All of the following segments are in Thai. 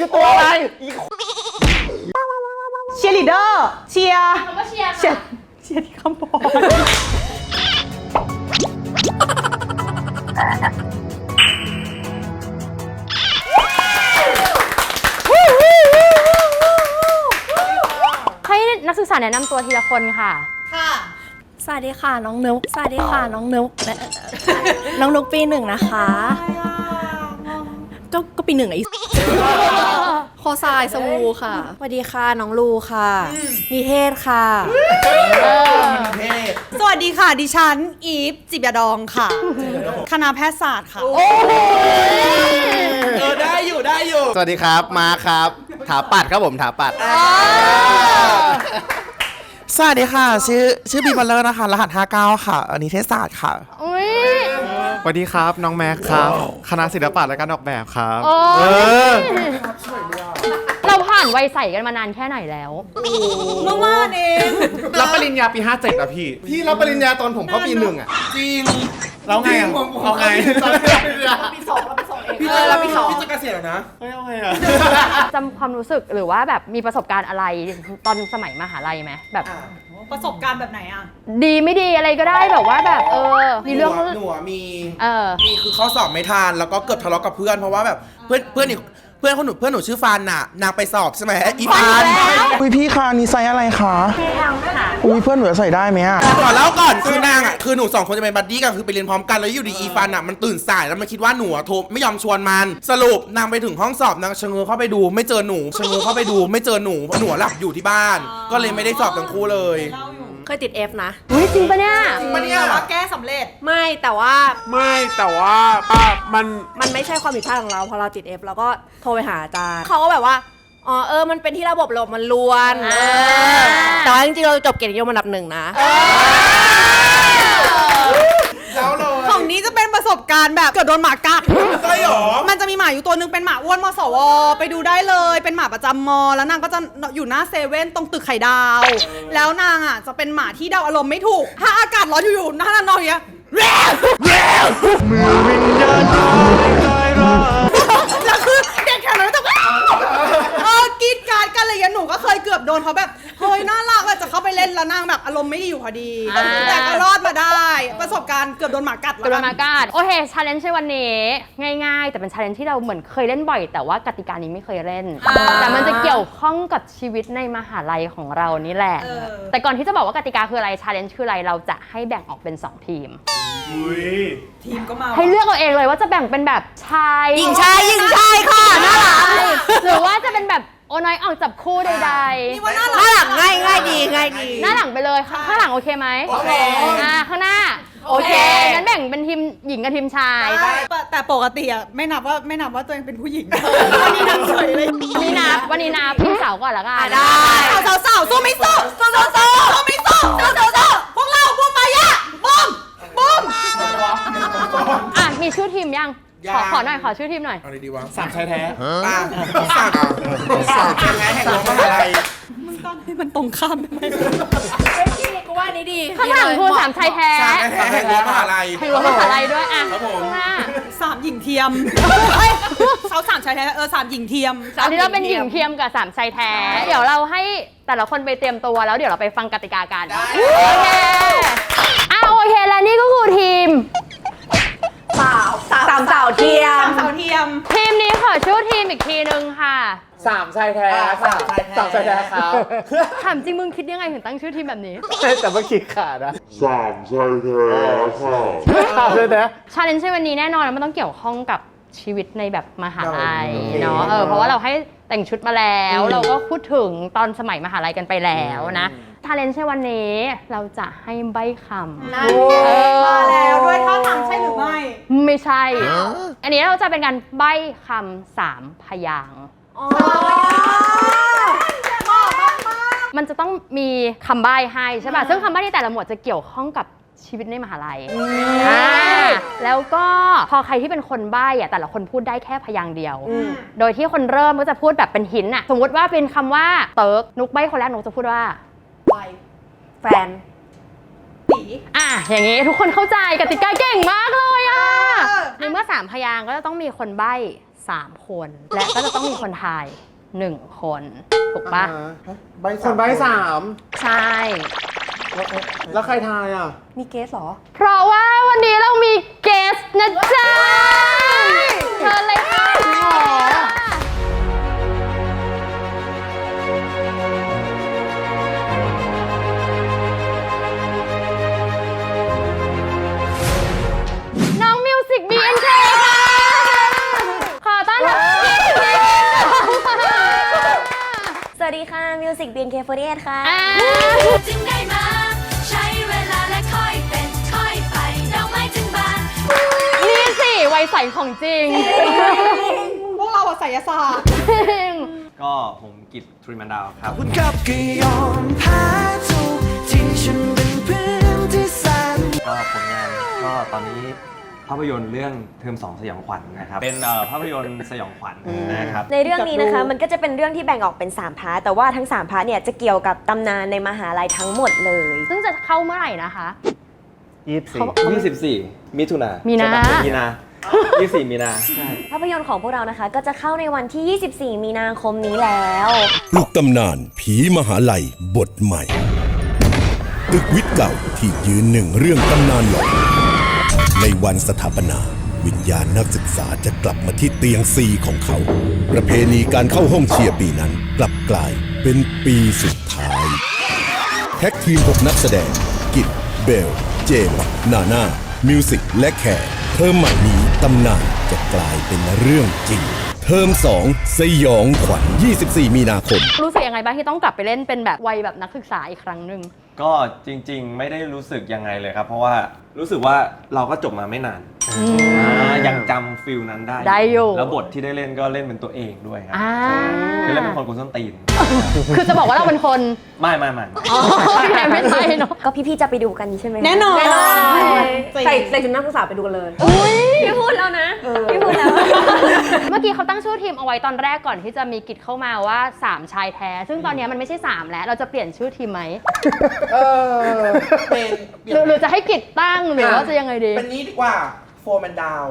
คือตัวอะไรเชียร์ลีดเดอร์เชียร์คำว่าเชียร์เชียค่ะร์เชียร์ที่คำบอกให้นักศึกษาแนะนำตัวทีละคนค่ะ สวัสดีค่ะน้องนุก สวัสดีค่ะน้องนุกเอ่อน้องนุกปีหนึ่งนะคะ ก็ก็ปีหนึ่งไอ้ โคซายสวูค่ะสวัสดีค่ะ น้องลูค่ะ นิเทศค่ะสวัสดีค่ะ ดิฉัน อีฟ จิบยาดองค่ะ คณะแพทยศาสตร์ค่ะ เออได้อยู่ได้อยู่ สวัสดีครับ มาครับ ถาปัดครับผม ถาปัด สวัสดีค่ะ ชื่อชื่อบีบัลเลอร์นะคะ รหัส 59 ค่ะอันนี้เทศศาสตร์ค่ะ อุ้ย สวัสดีครับ น้องแม็กครับ คณะศิลปะและการออกแบบครับโอ้เออเราผ่านวัยใสกันมานานแค่ไหนแล้ว เมื่อวานเองรับปริญญาปี 57อะพี่ พี่รับปริญญาตอนผมเข้าปีหนึ่งอะ จริงแล้วไงอะเอาไงปีสองพี่จะรับปีสองพี่จะเกษียณแล้วนะเฮ้ยเอาไงอะ จำความรู้สึกหรือว่าแบบมีประสบการณ์อะไรตอนสมัยมหาลัยไหมแบบ ประสบการณ์แบบไหนอะ ดีไม่ดีอะไรก็ได้แบบว่าแบบเออ มีเรื่อง หนูะหนูอะมี เออ มีคือข้อสอบไม่ทันแล้วก็เกือบทะเลาะกับเพื่อนเพราะว่าแบบเพื่อนเพื่อนอีกเพื่อนคนหนูเพื่อนหนูชื่อฟานน่ะ นางไปสอบใช่ไหมอีฟานอุ้ยพี่คะอันนี่ไซส์อะไรคะอุ้ยเพื่อนหนูจะใส่ได้ไหมอะก่อนแล้วก่อนคือนางอะคือหนูสองคนจะเป็นบัดดี้กันคือไปเรียนพร้อมกันแล้วอยู่ดีอีฟานอะมันตื่นสายแล้วมันคิดว่าหนูอะโทรไม่ยอมชวนมัน สรุปนางไปถึงห้องสอบนางชะเง้อเข้าไปดู ไม่เจอหนูชะเง้อเข้าไปดู ไม่เจอหนูเพราะหนูหลับอยู่ที่บ้าน ก็เลยไม่ได้สอบทั้งคู่เลย เคยติด F นะ อุ้ยจริงปะเนี่ย มันเนี่ยแต่ว่าแก้สำเร็จ ไม่แต่ว่าไม่แต่ว่าป้ามันมันไม่ใช่ความผิดพลาดของเรา พอเราติด F เราก็โทรไปหาอาจารย์เขาก็แบบว่าอ๋อเออมันเป็นที่ระบบลมมันลวนเออแต่ว่าจริงๆเราจบเกียรตินิยมอันดับหนึ่งนะ แล้วเลยขอ งนี้จะเป็นประสบการณ์แบบเกือบโดนหมากัด ใช่หรอ มันจะมีหมาอยู่ตัวหนึงเป็นหมาอ้วนมสว ไปดูได้เลย เป็นหมาประจำมอ แล้วนางก็จะอยู่หน้าเซเว่นตรงตึกไข่ดาว แล้วนางอะจะเป็นหมาที่เดาอารมณ์ไม่ถูก ถ้าอากาศร้อนอยู่ๆหน้านางนอนอย่างเงี้ยแร่แร่แล้วคือเด็กแถวนั้นจะเออกรีดกรารกัน อะไรอย่างเงี้ยหนูก็เคยเกือบโดนเขาแบบเฮ้ยน่ารักอะจะเข้าไปเล่นแล้วนางแบบอารมณ์ไม่ดีอยู่พอดี อ่า แต่ก็รอดมาได้ ประสบการณ์เกือบโดนหมากัดกแล้วรกันมากาศโอเคชาเลนจ์ในวันนี้ ง่ายๆ แต่เป็นชาเลนจ์ที่เราเหมือนเคยเล่นบ่อย แต่ว่ากติกานี้ไม่เคยเล่นแต่มันจะเกี่ยวข้องกับชีวิตในมหาลัยของเรานี่แหละ เออ แต่ก่อนที่จะบอกว่ากติกาคืออะไรชาเลนจ์คืออะไรเราจะให้แบ่งออกเป็น 2 ทีมทีมก็มาให้เลือกเอาเองเลยว่าจะแบ่งเป็นแบบชายหญิงชายหญิงชายค่ะน่ารักหรือว่าจะเป็นแบบโอ น้อยออกจับคู่ใดนี่ว่าน่าน่ารักรักง่ายง่ายดีง่ายดี ๆ หน้าหลังไปเลยข้างข้างหลังโอเคไหมโอเค อ่าข้างหน้าโอเค งั้นแบ่งเป็นทีมหญิงกับทีมชาย แต่แต่ปกติอะไม่นับว่าไม่นับว่าตัวเองเป็นผู้หญิงวันนี้นับเฉยเลยวันนี้นับวันนี้นับทีมสาวก่อนละกันได้ สาวสาวสาวสู้ไม่สู้สู้สู้สู้สู้ไม่สู้สู้สู้สู้พวกเราพวกมายะบุ้มบุ้มอะมีชื่อทีมยัง ยัของขอหน่อยขอชื่อทีมหน่อยเอาดีๆวะสามชายแท้อะสามสามแท้แห่งโลกมหาลัยมันต้องให้มันตรงข้ามได้ไหมกูว่านี้ดีข้างหลังคือสามชายแท้สามแท้แห่งโลกมหาลัยให้รู้มหาลัยด้วยอะครับผมข้างหน้าสามหญิงเทียมเฮ้ยเขาสามชายแท้เออสามหญิงเทียมอันนี้เราเป็นหญิงเทียมกับสามชายแท้ เดี๋ยวเราให้แต่ละคนไปเตรียมตัวแล้วเดี๋ยวเราไปฟังกติกากันโอเคอะโอเคและนี่ก็คือทีม สาวสามสาวเทียมสาวเทียม ทีมนี้ขอชื่อทีมอีกทีนึงค่ะสามชายแท้ค่ะสามชายแท้ครับถามจริงมึงคิดยังไงถึงตั้งชื่อทีมแบบนี้แต่เมื่อกี้ขาดนะสามชายแท้ค่ะสามชายแท้ ชาเลนจ์ในวันนี้แน่นอนมันต้องเกี่ยวข้องกับ ชีวิตในแบบมหาลัยเนาะเออเพราะว่าเราให้แต่งชุดมาแล้ว เราก็พูดถึงตอนสมัยมหาลัยกันไปแล้วนะชาเลนจ์ในวันนี้เราจะให้ใบคำเออมาแล้วด้วยท่าทางใช่หรือไม่ ไม่ใช่ อันนี้เราจะเป็นการใบคำสามพยางค์มันจะต้องมีคำใบ้ให้ใช่ป่ะซึ่งคำใบ้ในแต่ละหมวดจะเกี่ยวข้องกับ ชีวิตในมหาลัยอ่าแล้วก็พอใครที่เป็นคนใบ้อะแต่ละคนพูดได้แค่พยางค์เดียว โดยที่คนเริ่มก็จะพูดแบบเป็นหินอะสมมติว่าเป็นคำว่าเติร์กนุกใบ้คนแรกนุกจะพูดว่าแฟนอะอย่างงี้ทุกคนเข้าใจกติกาเก่งมากเลยอะในเมื่อ 3 พยางค์ก็จะต้องมีคนใบ้ 3 คน และก็จะต้องมีคนทาย 1 คน ถูกปะใบคนใบสาม ใช่ แล้วใครทายอะ มีเกสเหรอ เพราะว่าวันนี้เรามีเกสนะจ๊ะเชิญเลยค่ะน้องมิวสิก BNK ค่ะ ขอต้อนรับพี่มิวสวัสดีค่ะ Music BNK48 ค่ะ อ่า ใสของจริงพวกเราอะไสยศาสตร์ก็ผมกิตทริมันดาวครับ คุณกับก็ยอมแพ้ทุกที่ฉันเป็นเพื่อนที่แสนก็ผลงานก็ตอนนี้ภาพยนตร์เรื่องเทอมสองสยองขวัญนะครับ เป็นเอ่อภาพยนตร์สยองขวัญนะครับ ในเรื่องนี้นะคะมันก็จะเป็นเรื่องที่แบ่งออกเป็น 3 พาร์ทแต่ว่าทั้ง 3 พาร์ทเนี่ยจะเกี่ยวกับตำนานในมหาลัยทั้งหมดเลย ซึ่งจะเข้าเมื่อไหร่นะคะ24 24มิถุนามีนา ใช่ปะมีนา 24 มีนาใช่ภาพยนตร์ของพวกเรานะคะ ก็จะเข้าในวันที่ 24 มีนาคมนี้แล้ว ปลุกตำนานผีมหาลัยบทใหม่ ตึกวิทย์เก่าที่ยืนหนึ่งเรื่องตำนานหลอนในวันสถาปนา วิญญาณนักศึกษาจะกลับมาที่เตียงซีของเขา ประเพณีการเข้าห้องเชียร์ปีนั้น กลับกลายเป็นปีสุดท้ายแท็กทีม6นักแสดง กิตเบล เจมส์นาน่า มิวสิกและแขก เทอมใหม่นี้ตำนานจะกลายเป็นเรื่องจริง เทอม2 สยองขวัญ 24 มีนาคม รู้สึกยังไงบ้างที่ต้องกลับไปเล่นเป็นแบบวัยแบบนักศึกษาอีกครั้งหนึ่ง ก็จริง ๆ ไม่ได้รู้สึกยังไงเลยครับ เพราะว่ารู้สึกว่าเราก็จบมาไม่นานอ่า ยังจำฟิลนั้นได้ได้อยู่ แล้วบทที่ได้เล่นก็เล่นเป็นตัวเองด้วยครัอ่าคือเล่นเป็นคนกุนส้นตีนคือจะบอกว่าเราเป็นคนไม่ไม่ไม่อ๋อแต่ไม่ใช่เนาะ ก็พี่ๆจะไปดูกันใช่ไหมคะแน่นอนแน่นอนจริงใส่ใส่ชุดนักศึกษาไปดูกันเลย พี่พูดแล้วนะพี่พูดแล้ว เมื่อกี้เขาตั้งชื่อทีมเอาไว้ตอนแรกก่อนที่จะมีกิจเข้ามาว่า 3 ชายแท้ ซึ่งตอนนี้มันไม่ใช่ 3 แล้ว เราจะเปลี่ยนชื่อทีมไหมเออเป็นหรือหรือจะให้กิจตั้งหรือว่าจะยังไงดี เป็นนี้ดีกว่า โฟร์แมนดาว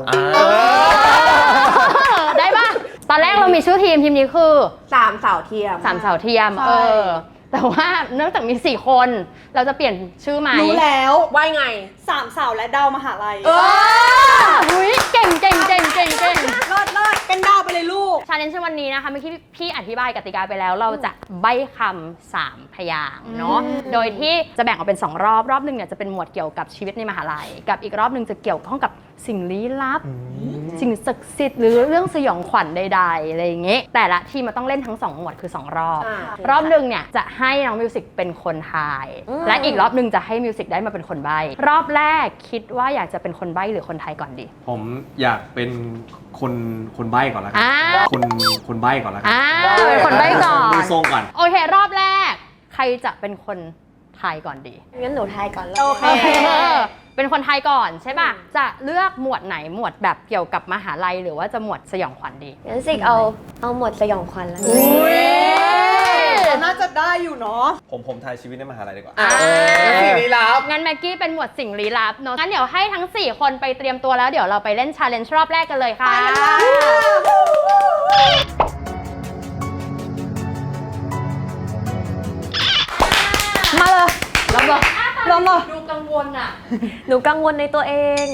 ได้ปะตอนแรกเรามีชื่อทีมทีมนี้คือสามสาวเทียม สามเสาเทียม ใช่ เออ แต่ว่าเนื่องจากมี 4 คน เราจะเปลี่ยนชื่อไหมรู้แล้วว่าไง สามสาวและดาวมหาลัยเอออุ้ยเก่งเก่งเก่งเก่งเก่งรอดรอดเป็นดาวไปเลยลูก ชาเลนจ์วันนี้นะคะเมื่อกี้พี่อธิบายกติกาไปแล้ว เราจะใบ้คำสามพยางค์เนาะ โดยที่จะแบ่งออกเป็น 2 รอบ รอบหนึ่งเนี่ยจะเป็นหมวดเกี่ยวกับชีวิตในมหาลัย กับอีกรอบหนึ่งจะเกี่ยวข้องกับสิ่งลี้ลับ สิ่งศักดิ์สิทธิ์หรือเรื่องสยองขวัญใดๆอะไรอย่างเงี้ยแต่ละทีมมันต้องเล่นทั้ง2หมวดคือ2รอบอ่ารอบหนึ่งเนี่ยจะให้น้องมิวสิกเป็นคนทาย และอีกรอบหนึ่งจะให้มิวสิกได้มาเป็นคนใบ้รอบแรกคิดว่าอยากจะเป็นคนใบ้หรือคนทายก่อนดีผมอยากเป็นคนคนใบ้ก่อนแล้วกัอ่าคนคนใบ้ก่อนแล้วกัอ่าเป็นคนใบ้ก่อน ดูทรงก่อน โอเค รอบแรก ใครจะเป็นคน ทายก่อนดี งั้นหนูทายก่อนแล้ว โอเค เออเป็นคนไทยก่อนใช่ป่ะ จะเลือกหมวดไหนหมวดแบบเกี่ยวกับมหาลัยหรือว่าจะหมวดสยองขวัญดี งั้นสิเอาเอาหมดสยองขวัญแล้วกันน่าจะได้อยู่เนาะ ผมผมทายชีวิตในมหาลัยดีกว่าสีนี้รับ งั้นแม็กกี้เป็นหมวดสิ่งลี้ลับเนาะงั้นเดี๋ยวให้ทั้ง 4 คนไปเตรียมตัวแล้วเดี๋ยวเราไปเล่นชาเลนจ์รอบแรกกันเลยค่ะ เริ่มเลยดูกังวลอะ หนูกังวลในตัวเอง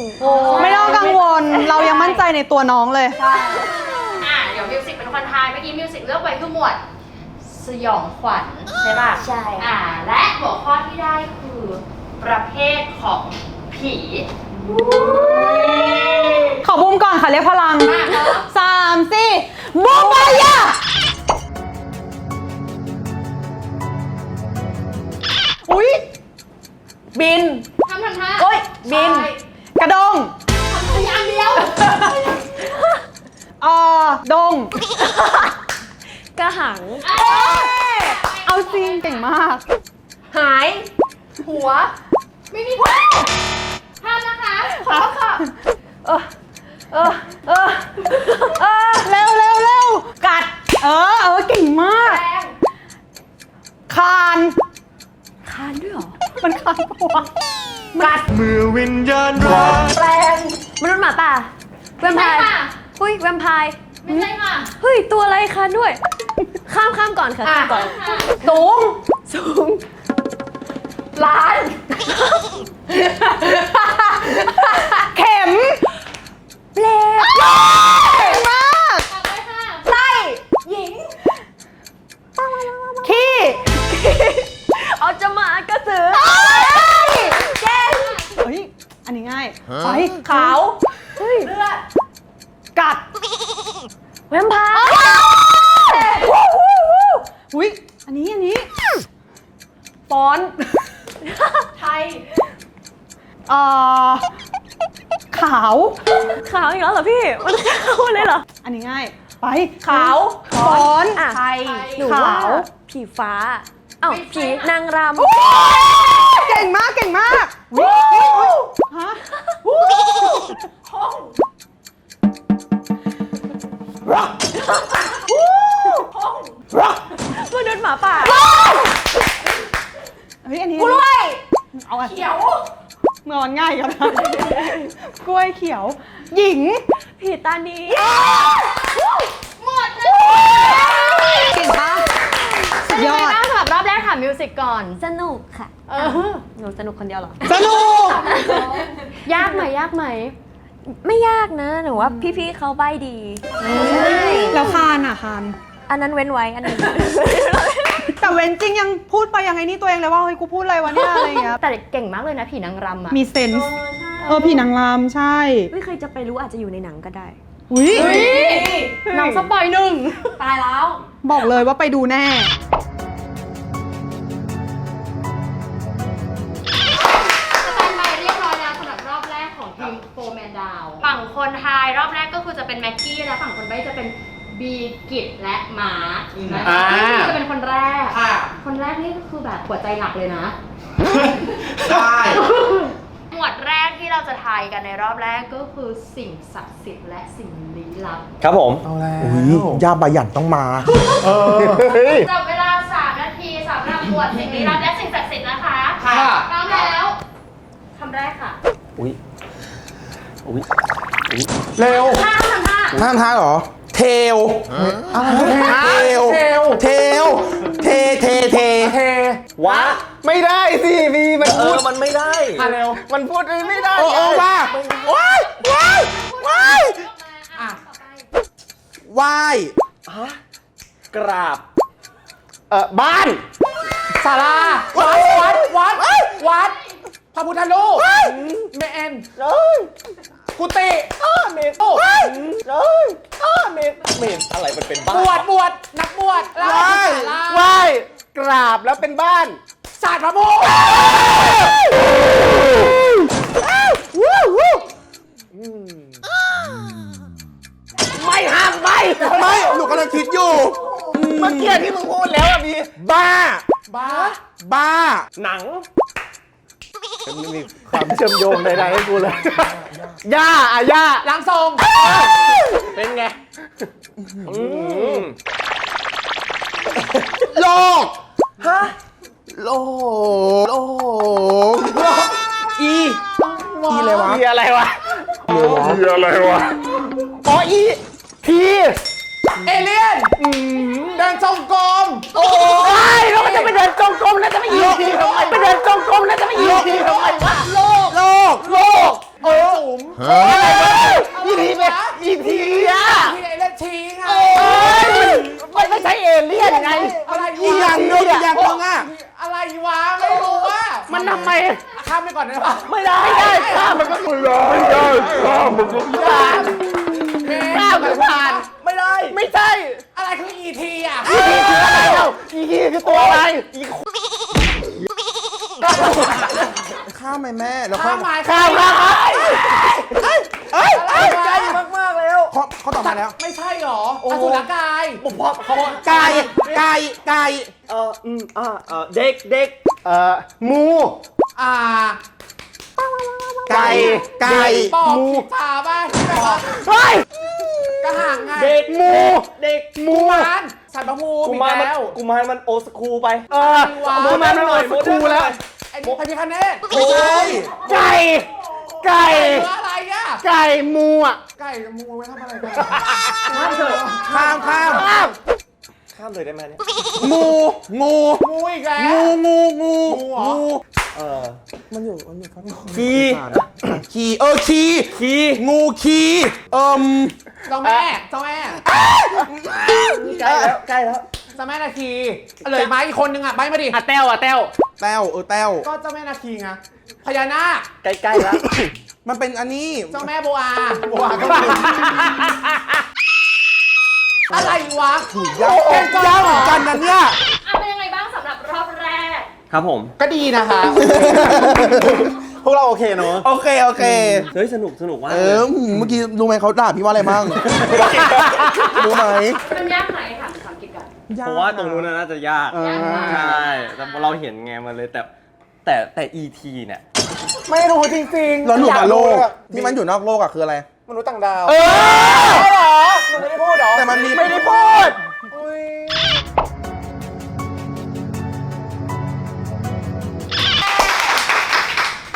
ไม่ต้องกังวล เรายังมั่นใจในตัวน้องเลยอะเดี๋ยวมิวสิกเป็นคนทายเมื่อกี้มิวสิกเลือกไว้คือหมวด สยองขวัญใช่ป่ะใช่ อ่า และหัวข้อที่ได้คือประเภทของผีขอบูมก่อนค่ะเรียกพลังมาเนอะสามสี่บูมไปย่ะอุ้ย บินทำทำท่าโอ๊ยบินใช่กระดงทำอย่างเดียวเอ่อดงกระหังเอาจริงเก่งมาก หาย หัว ไม่มีหัวทำนะคะ ขอโทษค่ะเออเออเออเออเร็วเร็วเร็วกัด เออเออเก่งมาก แรงคาน คานด้วยเหรอ มันคานปะวะกัดเมื่อวิญญาณรักแปลงมนุษย์หมาป่ามไพร์ไม่ใช่ค่ะเฮ้ยแวมไพร์ไม่ใช่ค่ะ เฮ้ย ตัวอะไรคะด้วย ข้ามข้ามก่อนค่ะข้ามก่อน สูง สูง ล้าน เข็มเปลว นี้ง่ายไฟขาวเฮ้ยกัดแวมไพร์อุ้ยอันนี้ อันนี้ฟอนต์ไทยเอ่อขาว ขาวอีกแล้วเหรอพี่ มันขาวเลยเหรอ อันนี้ง่าย ไปขาวฟอนต์อะไทยหนูว่าขาวผีฟ้าเอ้าผีนางรำเก่งมากเก่งมากฮะมนุษย์หมาป่าเฮ้ยอันนี้กล้วยเอาอะเขียวเมื่อวันง่ายกันนะกล้วยเขียว หญิงผีตานีเก่งปะสุดเป็นยยังอไงด มมิวสิกก่อน สนุกค่ะเออ หนูสนุกคนเดียวเหรอ สนุก ยากไหมยากไหม ไม่ยากนะ หนูว่าพี่ๆเขาใบ้ดีใช่แล้วคานอะคาน อันนั้นเว้นไว้อันนี้ แต่เว้นจริงยังพูดไปยังไงนี่ตัวเองเลยว่าเฮ้ยกูพูดอะไรวะเนี่ยอะไรอย่างเงี้ย แต่เก่งมากเลยนะผีนางรำอะมีเซนส์เออผีนางรำใช่ ไม่เคยจะไปรู้อาจจะอยู่ในหนังก็ได้ อุ้ย น้องสปอยหนึ่งตายแล้ว บอกเลยว่าไปดูแน่ เป็นแม็กกี้และฝั่งคนใบ้จะเป็นบีกิตและมาร์คนะอ่าคะจะเป็นคนแรก ค่ะคนแรกนี่ก็คือแบบหัวใจหลักเลยนะ ได้หมวดแรกที่เราจะทายกันในรอบแรกก็คือสิ่งศักดิ์สิทธิ์และสิ่งลี้ลับ ครับผมยาบายันต้องมาจับเวลา 3 นาทีสำหรับหมวดสิ่งลี้ลับและสิ่งศักดิ์สิทธิ์นะคะค่ะ พร้อมแล้วคำแรกค่ะอุ้ยอุ้ยเร็ว ห้า คำห้าห้ามท้ายเหรอเทลเทลเทลเทลเทเทเทเทวะ ไม่ได้สิมีมันเอพูอดมันไม่ได้เร็วมันพูดไม่ได้โอ้โอ้ว่าว้ายว้ายว้ายอะต่อไปว้ายกราบ เออบ้านศาลาวัดวัดวัดวัดพระพุทธรูปเมนเอ้ยกุฏิ อ้าเมนโอ้เอ้ยอ้าเมนเมนอะไรมันเป็นบ้าบวชบวชนักบวชแล้วว้ายศาลาไหว้กราบแล้วเป็นบ้านศาสตร์พระพุทธไม่ห้ามไม่ไม่หนูกำลังคิดอยู่เมื่อกี้ที่มึงพูดแล้วอะมีบ้า บ้า บ้า หนัง มันมีความเชื่อมโยงใดๆให้กูเลย ย่าอะย่าล้างทรงเป็นไงอืมโลกฮะโลกโลกอีอีอะไรวะมีอะไรวะมีอะไรวะอ๋ออีทีเอเลี่ยนเดินจงกรมโอ้ยแล้วมันจะไปเดินจงกรมแล้วจะไม่อีทีทำไมไปเดินจงกรมแล้วจะ ไม่อีทีทำไมวะโลก โลก โลก เอออะ เออเด็กเด็กเอ่อมู อ่า ไก่ ไก่ปอบผีตาบ้านที่แบบว่าเฮ้ยกระหังไงเด็กมู เด็กมูมานสัตว์พระภูมิกูอีกมามันแล้วกูมามันโอสคูไปเออมูมันมันหมดสกูแล้วไอ้พระพิคเนตไม่ใช่ไก่ ไก่ตัวอะไรอะไก่มูอะไก่มูไว้ทำอะไรกันข้ามเถอะข้ามข้าม ข้ามเลยได้ไหมเนี่ยงูงูงูอีกแล้ว งูงูงูงูเหรอ งูเออคีคีเออคีคีงูคีเอิ่มเจ้าแม่เจ้าแม่ใกล้แล้วใกล้แล้วเจ้าแม่นาคีเหลยไม้อีกคนนึงอะใบมาดิ อะแต้วอะแต้วแต้วเออแต้วก็เจ้าแม่นาคีไงพญานาคใกล้ๆแล้วมันเป็นอันนี้ เจ้าแม่โบอาโบอาก็มี อะไรวะยากเป็นยากเหมือนกันนะเนี่ย อะเป็นยังไงบ้างสำหรับรอบแรก ครับผม ก็ดีนะคะ พวกเราโอเคเนอะโอเค โอเค เฮ้ย สนุกสนุกมากเอเลยอเมื่อกี้รู้ไหมเขาด่าพี่ว่าอะไรมั่งรู้ไหมมันยากไหมถามถามกิจก่อนเพราะว่าตรงนู้นน่าจะยากเออใช่ แต่เราเห็นไงมันเลยแต่แต่แต่ ET เนี่ย ไม่รู้จริงๆแล้วหนูอยากับโลกรู้อะที่มันอยู่นอกโลกอะคืออะไร มนุษย์ต่างดาว เออเหรอ หนูไม่ได้พูดเหรอแต่มันมี ไม่ได้พูดอุ๊ย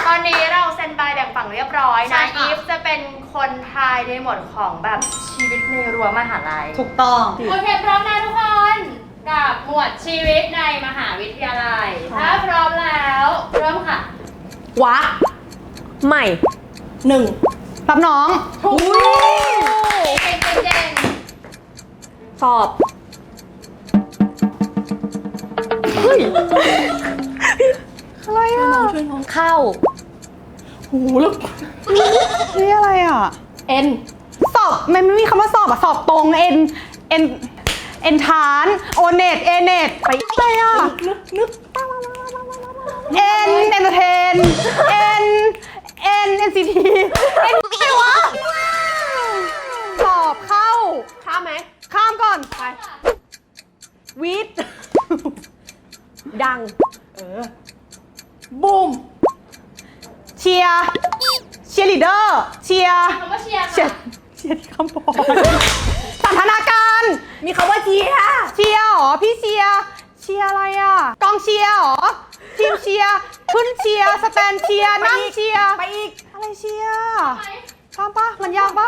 ตอนนี้เราเซ็นใบแบ่งฝั่งเรียบร้อยใช่นะ ค่ะ อีฟจะเป็นคนทายในหมวดของแบบชีวิตในรั้วมหาลัย ถูกต้อง โอเคพร้อมนะทุกคนกับหมวดชีวิตในมหาวิทยาลัย ถ้าพร้อมแล้วเริ่มค่ะ วะ ใหม่หนึ่งรับน้อง ถูกเก่งเก่งเก่ง สอบอะไรอะเข้าหูลึกนี่อะไรอะ เอ็น สอบมันไม่มีคำว่าสอบอะ สอบตรงเอ็นเอ็นเอ็นทานโอเน็ตเอเน็ตไปอะไรอะนึกนึกเอ็นเอนเตอร์เทนเอ็นเอ็นเอ็นซีทีเอ็นอะไรวะ สอบเข้า ข้ามไหม ข้ามก่อน ไป วิทย์ดังบูม เชียร์ เชียร์ลีดเดอร์ เชียร์ คำว่าเชียร์เชียค่ะร์ เชียร์ที่คำบอกสันทนาการ มีคำว่าเชียร์ เชียร์เหรอ พี่เชียร์ เชียร์อะไรอะ กองเชียร์เหรอ ทีมเชียร์ ขึ้นเชียร์ สแตนเชียร์ นั่งเชียร์ ไปอีก อะไรเชียร์ ข้ามปะมันยากปะ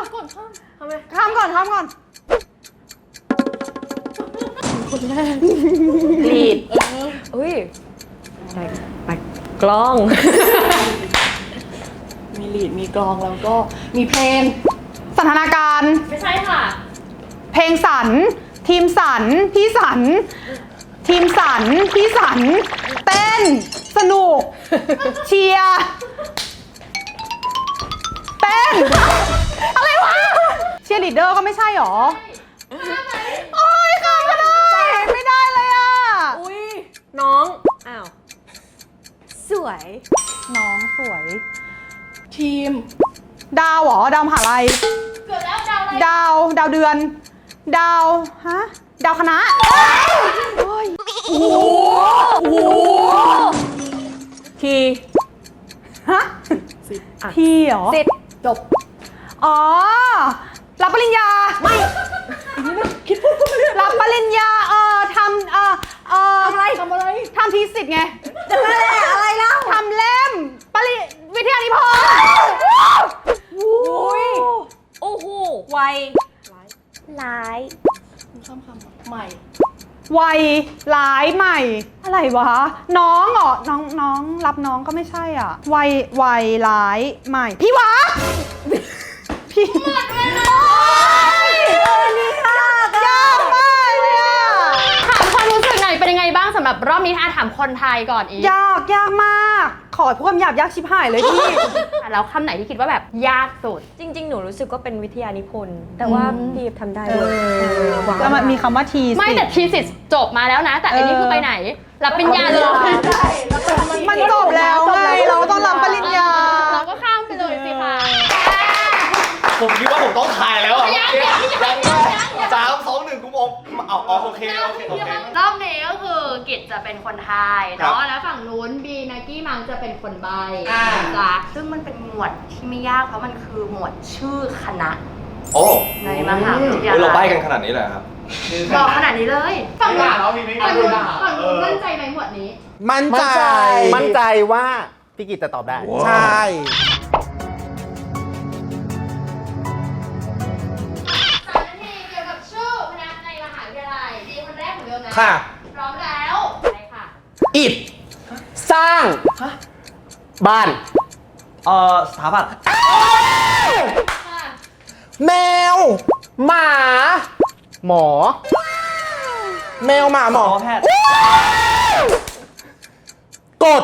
ทำไม ข้ามก่อนข้ามก่อน กรีดอุ้ยไปไปกล้อง มีลีดมีกลองแล้วก็มีเพลงสันทนาการไม่ใช่ค่ะ เพลงสัน ทีมสัน พี่สัน ทีมสัน พี่สัน เต้น สนุก เชียร์เต้น อะไรวะ เชียร์ลีดเดอร์ก็ไม่ใช่หรอโอ้ยข้ามก็ได้ ไม่ได้เลยอะ อุ้ย น้อง อ้าว สวย น้องสวย ทีม ดาวเหรอ ดาวมหาลัย เกือบแล้วเดาอะไรดาว ดาวเดือน ดาว ฮะ ดาวคณะโอ้ยโอ้โหทีฮะพี่เหรอ สิบจบ อ๋อ รับปริญญา ไม่ รับปริญญา เอ่อทำเอ่อเอ่อทำอะไรทำอะไรทำทีสิทธิ์ไงจะมาแหละอะไรเล่าทำเล่มปริวิทยานิพนธ์อุ้ยโอ้โหไวร้ายวัยร้ายใหม่ อะไรวะ น้องเหรอ น้องน้องรับน้องก็ไม่ใช่อะ วัยวัยร้ายใหม่ พี่วะ พี่หมดเวลา รับรอบนี้อาถามคนไทยก่อนอีฟยากยากมาก ขอพูดคำหยาบยากชิบหายเลยพี่แล้วคำไหนที่คิดว่าแบบยากสุด จริง ๆ หนูรู้สึกว่าเป็นวิทยานิพนธ์ แต่ว่าพี่ทำได้เลยว้าวแล้วมันมีคำว่าทีไม่แต่ทีสิทธิ์จบมาแล้วนะ แต่อันนี้คือไปไหนรับปริญญาเลยมันจบแล้วไง เราต้องรับปริญญา เราก็ข้ามไปเลยสิคะ ผมคิ เอาเอาโอเคโอเคโอเค รอบนี้ก็คือกิจจะเป็นคนไทยครัเนาะบแล้วฝั่งนู้นบีนากี้มังจะเป็นคนใบอ่า จ้ะซึ่งมันเป็นหมวดที่ไม่ยากเพราะมันคือหมวดชื่อคณะโอ้ในมหาวิทยาเฮ้ยเราใบ้ลัยกันขนาดนี้เลยเหรอครับ บอกขนาดนี้เลย ฝั่งนู้นเรามีไม่ฝั่งมีนู้นด่าฝั่งนู้นมั่นใจไหมหมวดนี้ มั่นใจ มั่นใจว่าพี่กิตจะตอบได้ ใช่ ค่ะ พร้อมแล้วไปค่ะ อิดสร้างบ้าน เอ่อสถาปัตย์แมว หมา หมอ แมวหมาหมอ แพทย์กด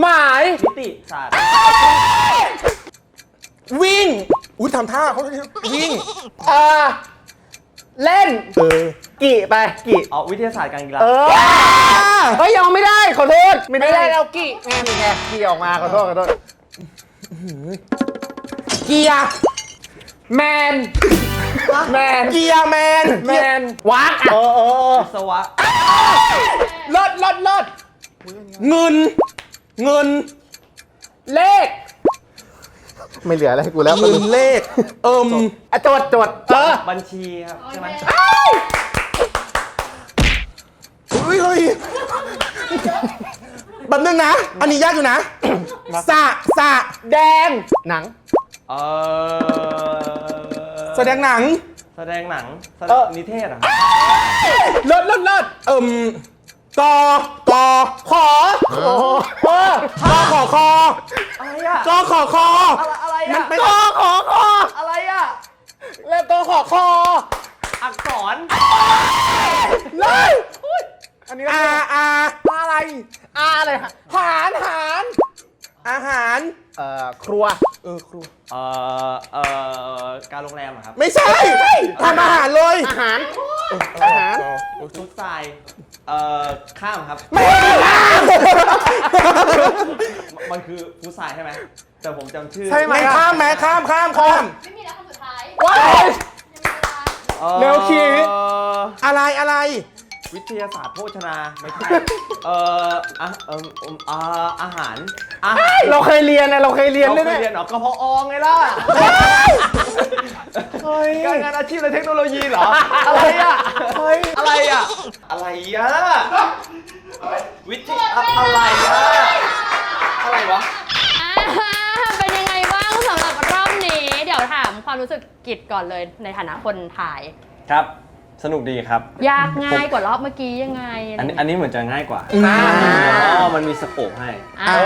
หมาย นิติศาสตร์วิ่ง อุ้ยทำท่าเขาวิ่ง อ่า เล่นเออกี่ไปกี่เอาวิทยาศาสตร์การกีฬาเออเฮ้ยยังไม่ได้ขอโทษไม่ได้แล้วกี่ไงนี่ไงกี่ออกมาขอโทษขอโทษเกียร์แมนแมนเกียร์แมนแมนวัดเออเออวิศวะเลิศเลิศเลิศเงิน เงิน เลข ไม่เหลืออะไรให้กูแล้วเงินเลข เอิมอะจดจดเออบัญชีครับใช่ไหมเฮ้ยเฮ้ยแป๊บนึงนะ อันนี้ยากอยู่นะสะสะแดง หนัง เออแสดงหนัง แสดงหนังแสดเอองนิเทศเหรอะเลิศเลิศเลิศเอิม กอกอขอเออกอขอคออะไรอะกอขอคออะไรมัอะนเป็นกอขอคออะไรอะแล้วกอขอคออักษรเลยอันนี้อาอาอะไร อาอะไรหารหารอาหารเอ่อครัว เออครูเอ่อเอ่อการโรงแรมเหรอะครับ ไม่ใช่ทำอาหารเลยอาหาร อาหารชุดทรายเอ่อข้ามครับไม่ได้มันคือฟุตทรายใช่ไหมแต่ผมจำชื่อใช่ไหมไม่ข้ามแม้ข้ามข้ามข้ามไม่มีแล้วคนสุดท้ายว้ายอ่อ เร็วคิดอะไรอะไร วิทยาศาสตร์โภชนาไม่ใช่เอ่ออะเอ่ออืมอ่าอาหารอาหารเราเคยเรียนนะเราเคยเรียนเราด้วยเคยเนี่ยเรียนเหรอกพอไงล่ะการงานอาชีพและเทคโนโลยีเหรอ อะไรอะอะไรอะ อะไรอะ วิทยาอะไรอะ อะไรวะ อ่าเป็นยังไงบ้างสำหรับรอบนี้ เดี๋ยวถามความรู้สึกกิจก่อนเลยในฐานะคนถ่าย ครับ สนุกดีครับ ยากง่ายกว่ารอบเมื่อกี้ยังไงอันนี้อันนี้เหมือนจะง่ายกว่าอ่าอ๋อมันมีสโคปให้ อ่า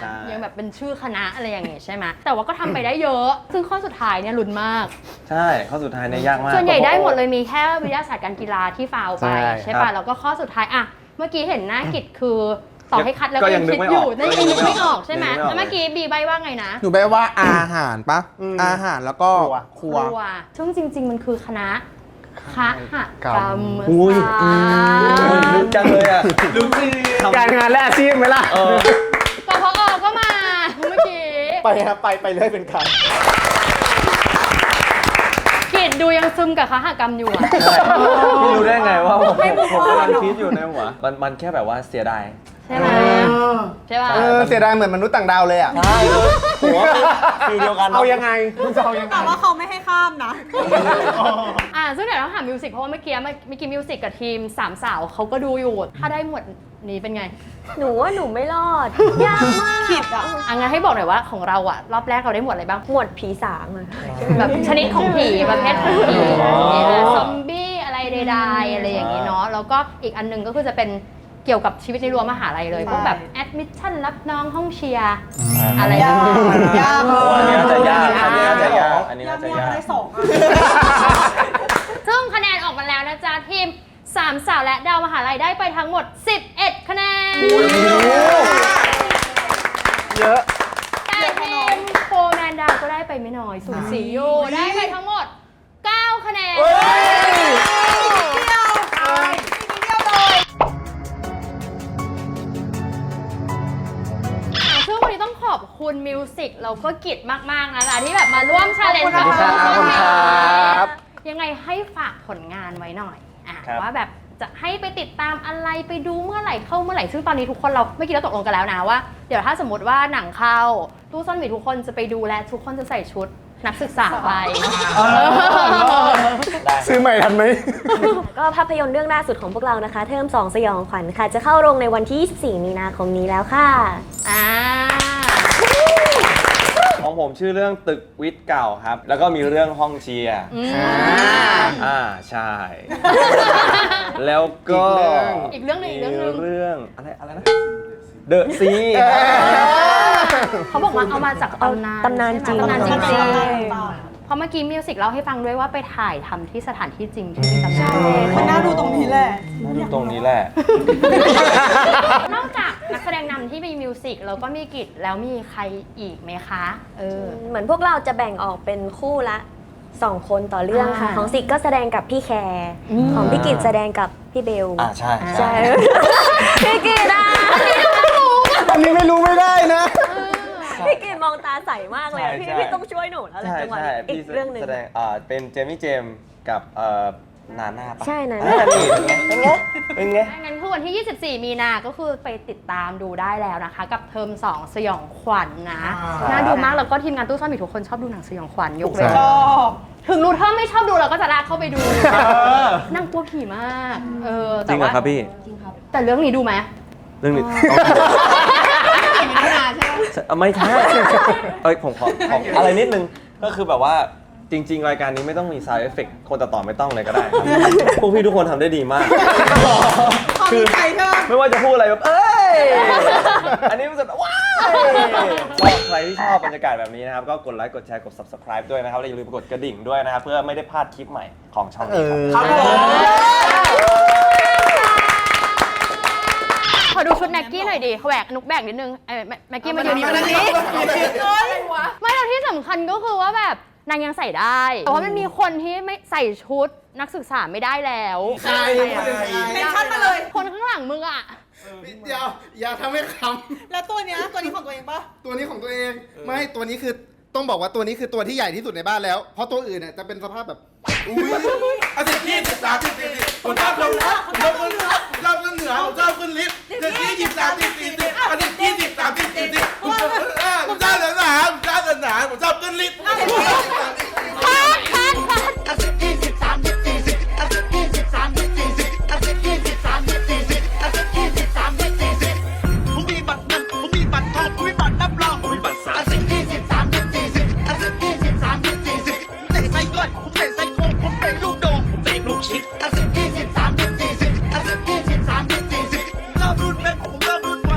ใช่ ยังแบบเป็นชื่อคณะอะไรอย่างงี้ใช่ไหมแต่ว่าก็ทำไปได้เยอะ ซึ่งข้อสุดท้ายเนี่ยลุ้นมาก ใช่ข้อสุดท้ายเนี่ยยากมาก ส่วนใหญ่ได้หมดเลยมีแค่วิทยาศาสตร์การกีฬาที่ฟาวไป ใช่ ใช่ครัป่ะบแล้วก็ข้อสุดท้ายอะเมื่อกี้เห็นหน้ากิจคือต่อให้คัดแล้วก็ก็ยัยังงนึคิกดไม่อออยู่กนั่นยังนึกไม่ออกใช่ไหมนึกไม่ออก แล้วเมื่อกี้บีใบว่าไงนะหนูแปลว่าอาหารปะอาหารแล้วก็ครัว ครัว ซึ่งจริง ๆ มันคือคณะ คหกรรมอุ้ยศาสตร์ลึกจังเลยอะลึกสิการงานและอาชีพไหมล่ะเออกพอก็มาเมื่อกี้ไปครับไปไปเลยเป็นการกิจดูยังซึมกับคหกรรมอยู่อะพี่รู้ได้ไงว่าผมผมกำลังคิดอยู่ในหัวมันมันแค่แบบว่าเสียดายใช่ไหมใช่ป่ะเออเสียดายเหมือนมนุษย์ต่างดาวเลยอะ ใช่หัวฟิลเดียวกันเอายังไงคุณจะเอายังไงแต่ว่าเขาไม่ให้ข้ามนะ อ่าซึ่งเดี๋ยวเราถามมิวสิกเพราะว่าเมื่อกี้เมื่อกี้มิวสิกกับทีมสามสาวเขาก็ดูอยู่ ถ้าได้หมวดนี้เป็นไง หนูว่าหนูไม่รอด ยากมากผิดอะอะงั้นให้บอกหน่อยว่าของเราอะรอบแรกเราได้หมวดอะไรบ้าง หมวดผีสางอะแบบชนิดของผีประเภทของผีซอมบี้อะไรใดๆอะไรอย่างนี้เนาะ แล้วก็อีกอันหนึงก็คือจะเป็น เกี่ยวกับชีวิตในรั้วมหาลัยเลย พวกแบบแอดมิชชั่นรับน้องห้องเชียร์อะไรแบบนี้ยากอันนี้น่าจะยากอันนี้น่าจะยากอันนี้น่าจะยากได้สองอะซึ่งคะแนนออกมาแล้วนะจ๊ะทีมสามสาวและดาวมหาลัยได้ไปทั้งหมด 11 คะแนนเยอะแต่ทีมโฟร์แมนดาวก็ได้ไปไม่น้อยสูสีอยู่ได้ไปทั้งหมด 9 คะแนน คุณมิวสิกแล้วก็กิจมากๆนะจ๊ะที่แบบมาร่วมชาเลนจ์กับขอบคุณครับเราขอบคุณครับ ยังไงให้ฝากผลงานไว้หน่อยอะครับ ว่าแบบจะให้ไปติดตามอะไรไปดูเมื่อไหร่เข้าเมื่อไหร่ซึ่งตอนนี้ทุกคนเราเมื่อกี้เราตกลงกันแล้วนะว่าเดี๋ยวถ้าสมมติว่าหนังเข้าตู้ซ่อนหมีทุกคนจะไปดูและทุกคนจะใส่ชุดนักศึกษาไปซื้อใหม่ทันไหม ก็ภาพยนตร์เรื่องล่าสุดของพวกเรานะคะ เทอม2สยองขวัญค่ะ จะเข้าโรงในวันที่ 24 มีนาคมนี้แล้วค่ะ อ่า ของผมชื่อเรื่องตึกวิทย์เก่าครับ แล้วก็มีเรื่องห้องเชียร์อืมอ่าใช่ แล้วก็อีกเรื่องหนึ่งอีกเรื่องหนึ่งมีเรื่องอะไรอะไรนะเดอะซีเขาบอกว่าเอามาจากตำนานตำนานจริงตำนานจริงตำนานๆเพราะเมื่อกี้มิวสิกเล่าให้ฟังด้วยว่าไปถ่ายทำที่สถานที่จริงที่มีตำนานมันน่าดูตรงนี้แหละตรงนี้แหละ นอกจาก นักแสดงนำที่มีมิวสิกแล้วก็มีกิจแล้วมีใครอีกไหมคะ เออ เหมือนพวกเราจะแบ่งออกเป็นคู่ละสองคนต่อเรื่องค่ะ อ่า ของสิกก็แสดงกับพี่แคร์อืม ของพี่กิจแสดงกับพี่เบลอ่าใช่ใช่ พี่กิจอะอันนี้ไม่รู้ไม่ได้นะ พี่กิจมองตาใสมากเลยอะใช่พี่ใช่ พี่ต้องช่วยหนูแล้วแหละใช่จังหวะใช่นี้อีพี่กเรื่องหนึ่ง แสดงอ่าเป็นเจมี่เจมส์กับเอ่อ นาน่าปะใช่นาอ่าน่านี่เป็นไงเป็นไงเป็นไง งั้นคือวันที่ 24 มีนา ก็คือไปติดตามดูได้แล้วนะคะ กับเทอม 2 สยองขวัญนะน่าดูมาก แล้วก็ทีมงานตู้ซ่อนหมีทุกคนชอบดูหนังสยองขวัญยกเว้นใช่ชอบถึงรู้เทอมไม่ชอบดูเราก็จะลากเข้าไปดูอนั่งกลัวผีมาก เออจริงเหรอครับพี่จริงครับแต่เรื่องนี้ดูไหม เรื่องนี้เอาไม่ใช่เอ้ยผมขอขออะไรนิดนึงก็คือแบบว่า จริง ๆ รายการนี้ไม่ต้องมี sound effect คนตัดต่อไม่ต้องเลยก็ได้ครับ พวกพี่ทุกคนทำได้ดีมากความดีใจใช่ไหมไม่ว่าจะพูดอะไรแบบ เอ้ย อันนี้มันจะแบบว้ายก็ใครที่ชอบบรรยากาศแบบนี้นะครับ ก็กดไลค์กดแชร์กด subscribe ด้วยนะครับ และอย่าลืมกดกระดิ่งด้วยนะครับ เพื่อไม่ได้พลาดคลิปใหม่ของช่องนี้ครับ ครับผม ขอดูชุดแม็กกี้หน่อยดิแหวกนุกแบกนิดนึงเอ้ยแม็กแม็กกี้มายืนอยู่ตรงนี้ไม่แล้วที่สำคัญก็คือว่าแบบ นางยังใส่ได้ แต่ว่ามันมีคนที่ไม่ใส่ชุดนักศึกษาไม่ได้แล้วใครเมนชั่นมาเลย คนข้างหลังมึงอะเดี๋ยวอย่าทำให้คแล้วตัวเนี้ยตัวนี้ของตัวเองปะำตัวนี้ของตัวเอง ไม่ตัวนี้คือต้องบอกว่าตัวนี้คือตัวที่ใหญ่ที่สุดในบ้านแล้ว เพราะตัวอื่นเนี่ยจะเป็นสภาพแบบ อุ้ยอาทิตย์ยี่สิบสามสิบสี่สิบผมชอบลงนะผมชอบขึ้นเหนือผมชอบขึ้นเหนือผมชอบขึ้นลิฟต์เดือนที่ยี่สิบสามสิบสี่สิบอาทิตย์ยี่สิบสามสิบสี่สิบามตามสนามผมชอบขึ้นลิฟต์